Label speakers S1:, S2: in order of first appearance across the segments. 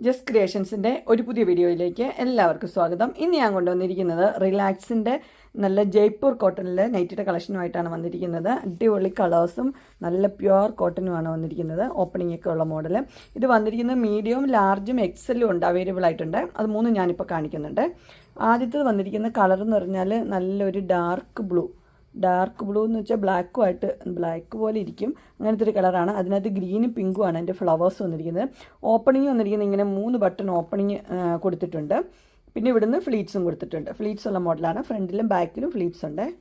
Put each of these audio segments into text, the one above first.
S1: Just ക്രിയേഷൻസിന്റെ ഒരു പുതിയ വീഡിയോയിലേക്ക് എല്ലാവർക്കും സ്വാഗതം. ഇന്ന് ഞാൻ കൊണ്ടുവന്നിരിക്കുന്നത് റിലാക്സിന്റെ നല്ല ജയ്പൂർ കോട്ടണിലെ നൈറ്റിയുടെ കളക്ഷനുമായിട്ടാണ് വന്നിരിക്കുന്നത്. അടിപൊളി കളേഴ്സും നല്ല പ്യുവർ കോട്ടനുമാണ് വന്നിരിക്കുന്നത് ഓപ്പണിംഗ് ഒക്കെ ഉള്ള മോഡൽ ഇത് വന്നിരിക്കുന്നത് മീഡിയവും ലാർജും എക്സലും ഉണ്ട് അവൈലബിൾ ആയിട്ടുണ്ട്. അത് മൂന്നും ഞാനിപ്പോൾ കാണിക്കുന്നുണ്ട്. ആദ്യത്തേത് വന്നിരിക്കുന്ന കളർ എന്ന് പറഞ്ഞാൽ നല്ലൊരു ഡാർക്ക് ബ്ലൂ. ഡാർക്ക് ബ്ലൂ എന്ന് വെച്ചാൽ ബ്ലാക്കും ആയിട്ട് ബ്ലാക്ക് പോലെ ഇരിക്കും. അങ്ങനത്തെ ഒരു കളറാണ്. അതിനകത്ത് ഗ്രീനും പിങ്കും ആണ് അതിന്റെ ഫ്ലവേഴ്സ് വന്നിരിക്കുന്നത്. ഓപ്പണിങ് വന്നിരിക്കുന്നത് ഇങ്ങനെ മൂന്ന് ബട്ടൺ ഓപ്പണിങ് കൊടുത്തിട്ടുണ്ട്. പിന്നെ ഇവിടുന്ന് ഫ്ലീറ്റ്സും കൊടുത്തിട്ടുണ്ട്. ഫ്ലീറ്റ്സ് ഉള്ള മോഡലാണ്. ഫ്രണ്ടിലും ബാക്കിലും ഫ്ലീറ്റ്സ് ഉണ്ട്.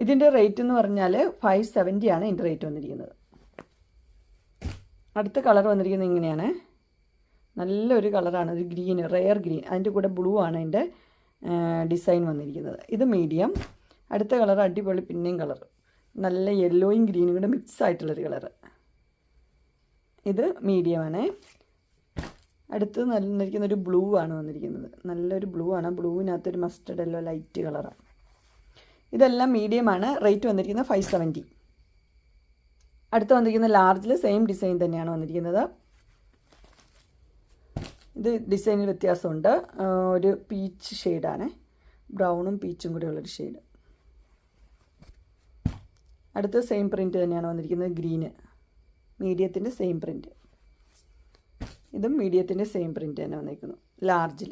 S1: ഇതിന്റെ റേറ്റ് എന്ന് പറഞ്ഞാൽ ഫൈവ് സെവന്റി ആണ് ഇതിന്റെ റേറ്റ് വന്നിരിക്കുന്നത്. അടുത്ത കളർ വന്നിരിക്കുന്നത് ഇങ്ങനെയാണ്. നല്ലൊരു കളറാണ്. ഒരു ഗ്രീൻ റെയർ ഗ്രീൻ. അതിന്റെ കൂടെ ബ്ലൂ ആണ് അതിന്റെ ഡിസൈൻ വന്നിരിക്കുന്നത്. ഇത് മീഡിയം. അടുത്ത കളർ അടിപൊളി പിന്നെയും കളർ നല്ല യെല്ലോയും ഗ്രീനും കൂടെ മിക്സ് ആയിട്ടുള്ളൊരു കളറ്. ഇത് മീഡിയമാണ് അടുത്ത് നല്ല ഒരു ബ്ലൂ ആണ് വന്നിരിക്കുന്നത്. നല്ലൊരു ബ്ലൂ ആണ്. ബ്ലൂവിനകത്തൊരു മസ്റ്റർഡ് എല്ലോ ലൈറ്റ് കളറാണ് ഇതെല്ലാം മീഡിയമാണ് റേറ്റ് വന്നിരിക്കുന്നത് ഫൈവ് സെവന്റി അടുത്ത് വന്നിരിക്കുന്ന ലാർജിൽ സെയിം ഡിസൈൻ തന്നെയാണ് വന്നിരിക്കുന്നത്. ഇത് ഡിസൈനിൽ വ്യത്യാസമുണ്ട്. ഒരു പീച്ച് ഷെയ്ഡാണ് ബ്രൗണും പീച്ചും കൂടെ ഉള്ളൊരു ഷെയ്ഡ് അടുത്ത സെയിം പ്രിന്റ് തന്നെയാണ് വന്നിരിക്കുന്നത് ഗ്രീന് മീഡിയത്തിന്റെ സെയിം പ്രിന്റ് ഇതും മീഡിയത്തിന്റെ സെയിം പ്രിന്റ് തന്നെ വന്നിരിക്കുന്നു. ലാർജിൽ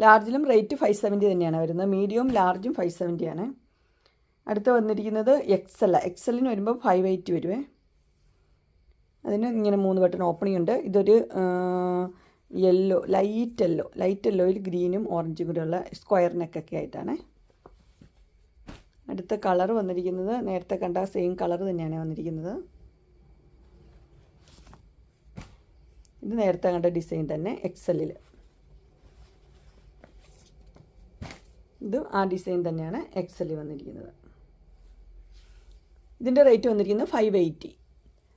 S1: ലാർജിലും റേറ്റ് ഫൈവ് സെവന്റി തന്നെയാണ് വരുന്നത്. മീഡിയവും ലാർജും ഫൈവ് സെവന്റിയാണ് അടുത്ത് വന്നിരിക്കുന്നത് എക്സൽ എക്സലിന് വരുമ്പോൾ ഫൈവ് എയ്റ്റ് വരുവേ. അതിന് ഇങ്ങനെ മൂന്ന് ബട്ടൺ ഓപ്പണിംഗ് ഉണ്ട്. ഇതൊരു യെല്ലോ ലൈറ്റ് യെല്ലോ ലൈറ്റ് യെല്ലോയിൽ ഗ്രീനും ഓറഞ്ചും കൂടെയുള്ള സ്ക്വയർ നെക്കൊക്കെ ആയിട്ടാണ്. അടുത്ത കളർ വന്നിരിക്കുന്നത് നേരത്തെ കണ്ട സെയിം കളർ തന്നെയാണ് വന്നിരിക്കുന്നത്. ഇത് നേരത്തെ കണ്ട ഡിസൈൻ തന്നെ എക്സലിൽ ഇത് ആ ഡിസൈൻ തന്നെയാണ് എക്സലിൽ വന്നിരിക്കുന്നത്. ഇതിന്റെ റേറ്റ് വന്നിരിക്കുന്നത് ഫൈവ് എയ്റ്റി